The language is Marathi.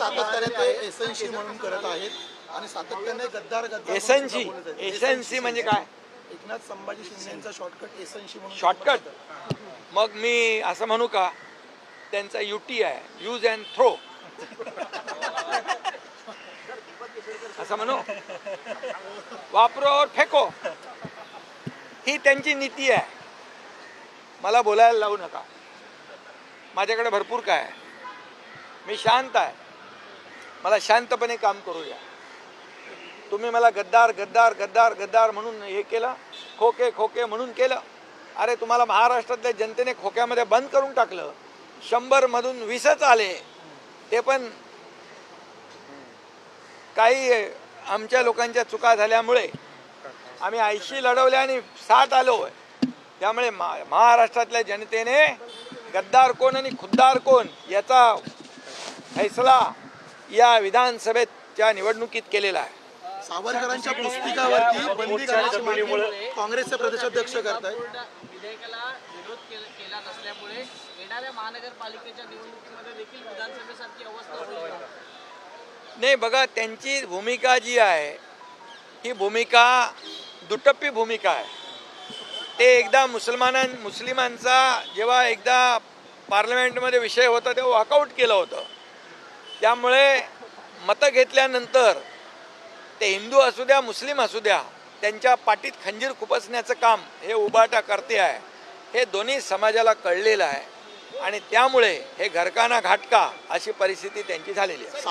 सातत्याने ते एसएनसी म्हणून करत आहेत आणि सातत्याने गद्दार गद्दार एसएनसी बोलत आहेत. एसएनसी म्हणजे काय? एकनाथ संभाजी शिंदेचा शॉर्टकट एसएनसी म्हणून शॉर्टकट मग मी असं म्हणू का त्यांचा युटी आहे. यूज अँड थ्रो असं म्हणू? वापरो और फेको. ही त्यांची नीती आहे. मला बोलायला लावू नका. माझ्याकडे भरपूर काय आहे. मी शांत आहे. मला शांतपणे काम करू द्या तुम्ही मला गद्दार गद्दार गद्दार गद्दार म्हणून हे केलं खोके खोके म्हणून केलं. अरे तुम्हाला महाराष्ट्रातल्या जनतेने खोक्यामध्ये बंद करून टाकलं. शंभरमधून वीसच आले. ते पण काही आमच्या लोकांच्या चुका झाल्यामुळे आम्ही ऐंशी लढवले आणि साठ आलो. त्यामुळे मा महाराष्ट्रातल्या जनतेने गद्दार कोण आणि खुद्दार कोण याचा फैसला या विधानसभेच्या निवडणुकीत केलेला आहे. सावरकरांच्या पुस्तिकावरती बंदी करण्याची मागणी काँग्रेसचे प्रदेशाध्यक्ष करतायत. विधेयकाला विरोध केला नसल्यामुळे येणाऱ्या महानगरपालिकेच्या निवडणुकीमध्ये देखील विधानसभेसारखी अवस्था? नाही बघा त्यांची भूमिका जी आहे ही भूमिका दुटप्पी भूमिका आहे. ते एकदा मुसलमानां मुस्लिमांचा जेव्हा एकदा पार्लमेंटमध्ये विषय होता तेव्हा वॉकआउट केलं होतं. त्यामुळे मतं घेतल्यानंतर ते हिंदू असू द्या मुस्लिम असू द्या त्यांच्या पाठीत खंजीर खुपसण्याचं काम हे उबाटा करते आहे. हे दोन्ही समाजाला कळलेलं आहे. आणि त्यामुळे हे घरकाना घाटका अशी परिस्थिती त्यांची झालेली आहे.